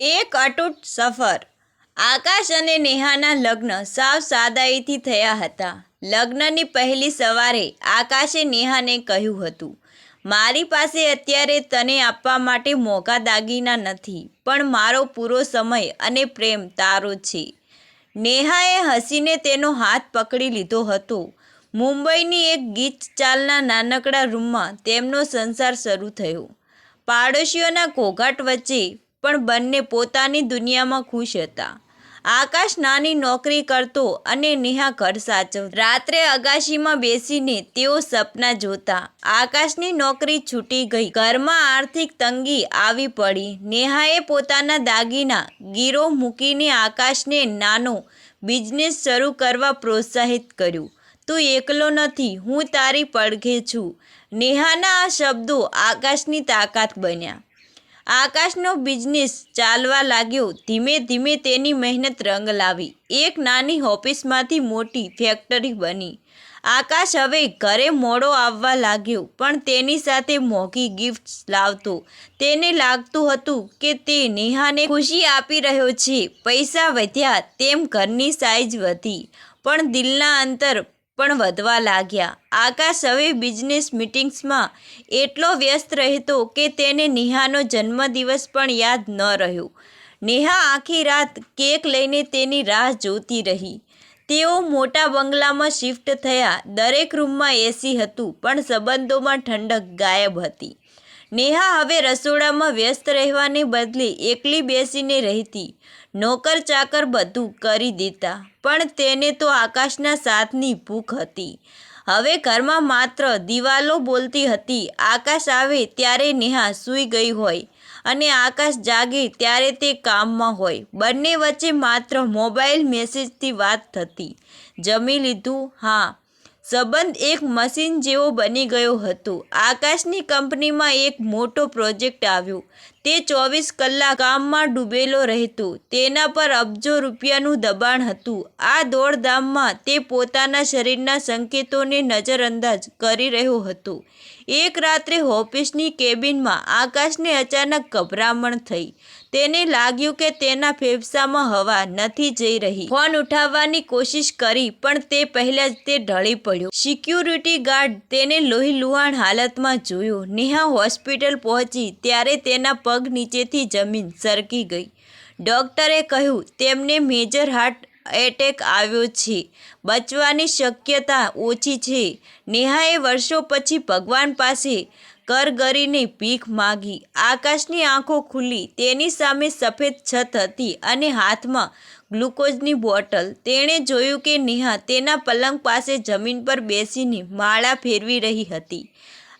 એક અતૂટ સફર. આકાશ અને નેહાના લગ્ન સાવ સાદાઈથી થયા હતા. લગ્નની પહેલી સવારે આકાશે નેહાને કહ્યું હતું, મારી પાસે અત્યારે તને આપવા માટે મોંઘા દાગીના નથી, પણ મારો પૂરો સમય અને પ્રેમ તારો છે. નેહાએ હસીને તેનો હાથ પકડી લીધો હતો. મુંબઈની એક ગીચ ચાલના નાનકડા રૂમમાં તેમનો સંસાર શરૂ થયો. પાડોશીઓના ઘોઘાટ વચ્ચે પણ બંને પોતાની દુનિયામાં ખુશ હતા. આકાશ નાની નોકરી કરતો અને નેહા ઘર સાચવ. રાત્રે અગાશીમાં બેસીને તેઓ સપના જોતા. આકાશની નોકરી છૂટી ગઈ. ઘરમાં આર્થિક તંગી આવી પડી. નેહાએ પોતાના દાગીના ગીરો મૂકીને આકાશને નાનો બિઝનેસ શરૂ કરવા પ્રોત્સાહિત કર્યું. તું એકલો નથી. હું તારી પડઘે છું. નેહાના આ શબ્દો આકાશની તાકાત બન્યા. આકાશનો બિઝનેસ ચાલવા લાગ્યો. ધીમે ધીમે તેની મહેનત રંગ લાવી. એક નાની ઓફિસમાંથી મોટી ફેક્ટરી બની. આકાશ હવે ઘરે મોડો આવવા લાગ્યો, પણ તેની સાથે મોંઘી ગિફ્ટ્સ લાવતો. તેને લાગતું હતું કે તે નેહાને ખુશી આપી રહ્યો છે. પૈસા વધ્યા, તેમ ઘરની સાઈઝ વધી. પણ દિલના અંતર પણ વધવા લાગ્યા. આકાશ હવે બિઝનેસ મિટિંગ્સમાં એટલો વ્યસ્ત રહેતો કે તેને નેહાનો જન્મદિવસ પણ યાદ ન રહ્યો. નેહા આખી રાત કેક લઈને તેની રાહ જોતી રહી. તેઓ મોટા બંગલામાં શિફ્ટ થયા. દરેક રૂમમાં એસી હતું, પણ સંબંધોમાં ઠંડક ગાયબ હતી. નેહા હવે રસોડામાં વ્યસ્ત રહેવાને બદલે એકલી બેસીને રહેતી. નોકર ચાકર બધું કરી દેતા પણ તેને તો આકાશના સાથની ભૂખ હતી. હવે ઘરમાં માત્ર દિવાલો બોલતી હતી. આકાશ આવે ત્યારે નેહા સૂઈ ગઈ હોય અને આકાશ જાગે ત્યારે તે કામમાં હોય. બંને વચ્ચે માત્ર મોબાઈલ મેસેજથી વાત થતી. જમી લીધું? હા. સંબંધ એક મશીન જેવો બની ગયો હતો. આકાશની કંપનીમાં એક મોટો પ્રોજેક્ટ આવ્યો. તે ચોવીસ કલાક કામમાં ડૂબેલો રહેતો. તેના પર અબજો રૂપિયાનું દબાણ હતું. આ દોડધામમાં તે પોતાના શરીરના સંકેતોને નજરઅંદાજ કરી રહ્યો હતો. એક રાત્રે ઓફિસની કેબિનમાં આકાશને અચાનક ગભરામણ થઈ. તેને લાગ્યું કે તેના ફેફસામાં હવા નથી જઈ રહી. ફોન ઉઠાવવાની કોશિશ કરી, પણ તે પહેલા જ તે ઢળી પડ્યો. સિક્યુરિટી ગાર્ડ તેને લોહી લુહાણ હાલતમાં જોયો. નેહા હોસ્પિટલ પહોંચી, ત્યારે તેના પગ નીચેથી જમીન સરકી ગઈ. ડૉક્ટરે કહ્યું, તેમને મેજર હાર્ટ એટેક આવ્યો છે. બચવાની શક્યતા ઓછી છે. નેહાએ વર્ષો પછી ભગવાન પાસે કરગરીને ભીખ માગી. આકાશની આંખો ખુલ્લી તેની સામે સફેદ છત હતી અને હાથમાં ગ્લુકોઝની બોટલ. તેણે જોયું કે નેહા તેના પલંગ પાસે જમીન પર બેસીને માળા ફેરવી રહી હતી.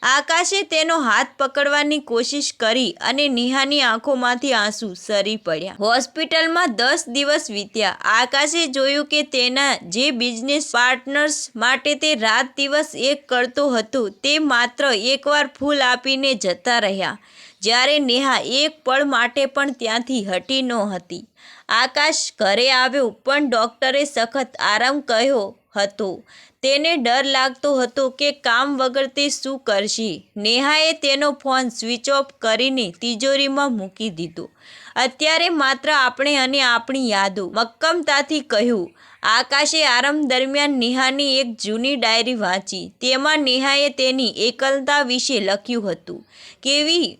આકાશે તેનો હાથ પકડવાની કોશિશ કરી અને નેહાની આંખોમાંથી આંસુ સરી પડ્યા. હોસ્પિટલમાં દસ દિવસ વીત્યા. આકાશે જોયું કે તેના જે બિઝનેસ પાર્ટનર્સ માટે તે રાત દિવસ એક કરતો હતો, તે માત્ર એકવાર ફૂલ આપીને જતા રહ્યા. જ્યારે નેહા એક પળ માટે પણ ત્યાંથી હટી ન હતી. આકાશ ઘરે આવ્યો, પણ ડૉક્ટરે સખત આરામ કહ્યો હતો. તેને ડર લાગતો હતો કે કામ વગર તે શું કરશે. નેહાએ તેનો ફોન સ્વિચ ઓફ કરીને તિજોરીમાં મૂકી દીધો. અત્યારે માત્ર આપણે અને આપણી યાદો. મક્કમતાથી કહ્યું, આકાશે આરામ દરમિયાન નેહાની એક જૂની ડાયરી વાંચી. તેમાં નેહાએ તેની એકલતા વિશે લખ્યું હતું. કેવી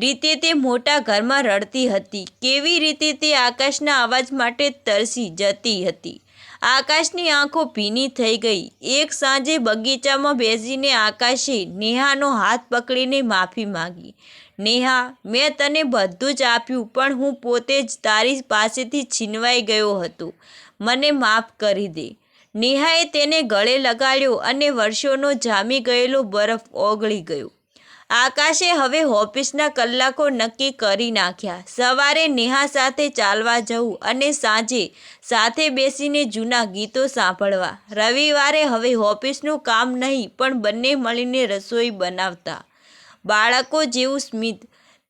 રીતે તે મોટા ઘરમાં રડતી હતી. કેવી રીતે તે આકાશના અવાજ માટે તરસી જતી હતી. આકાશની આંખો ભીની થઈ ગઈ. એક સાંજે બગીચામાં બેસીને આકાશે નેહાનો હાથ પકડીને માફી માંગી. નેહા, મેં તને બધું જ આપ્યું, પણ હું પોતે જ તારી પાસેથી છીનવાઈ ગયો હતો. મને માફ કરી દે. નેહાએ તેને ગળે લગાડ્યો અને વર્ષોનો જામી ગયેલો બરફ ઓગળી ગયો. આકાશે હવે ઓફિસના કલાકો નક્કી કરી નાખ્યા. સવારે નેહા સાથે ચાલવા જવું અને સાંજે સાથે બેસીને જૂના ગીતો સાંભળવા. રવિવારે હવે ઓફિસનું કામ નહીં, પણ બંને મળીને રસોઈ બનાવતા. બાળકો જેવું સ્મિત.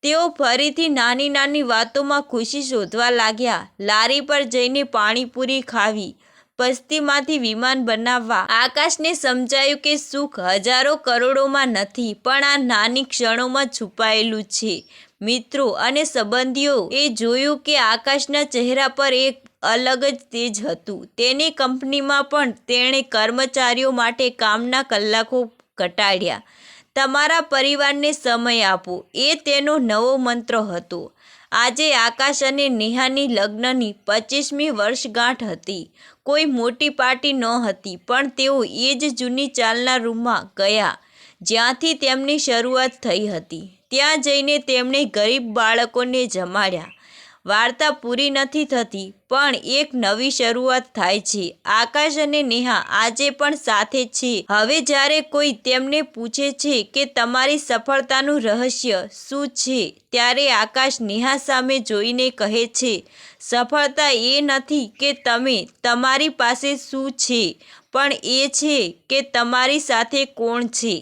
તેઓ ફરીથી નાની નાની વાતોમાં ખુશી શોધવા લાગ્યા. લારી પર જઈને પાણીપુરી ખાવી. પસ્તીમાંથી વિમાન બનાવવા. આકાશને સમજાયું કે સુખ હજારો કરોડોમાં નથી, પણ આ નાની ક્ષણોમાં છુપાયેલું છે. મિત્રો અને સંબંધીઓ, એ જોયું કે આકાશના ચહેરા પર એક અલગ જ તેજ હતું. તેની કંપનીમાં પણ તેણે કર્મચારીઓ માટે કામના કલાકો ઘટાડ્યા. તમારા પરિવારને સમય આપો. એ તેનો નવો મંત્ર હતો. આજે આકાશ અને નેહાની લગ્નની પચીસમી વર્ષગાંઠ હતી. કોઈ મોટી પાર્ટી નહોતી પણ તેઓ એ જ જૂની ચાલના રૂમમાં ગયા, જ્યાંથી તેમની શરૂઆત થઈ હતી. ત્યાં જઈને તેમણે ગરીબ બાળકોને જમાડ્યા. વાર્તા પૂરી નથી થતી, પણ એક નવી શરૂઆત થાય છે. આકાશ અને નેહા આજે પણ સાથે છે. હવે જ્યારે કોઈ તેમને પૂછે છે કે તમારી સફળતાનું રહસ્ય શું છે, ત્યારે આકાશ નેહા સામે જોઈને કહે છે, સફળતા એ નથી કે તમે તમારી પાસે શું છે, પણ એ છે કે તમારી સાથે કોણ છે.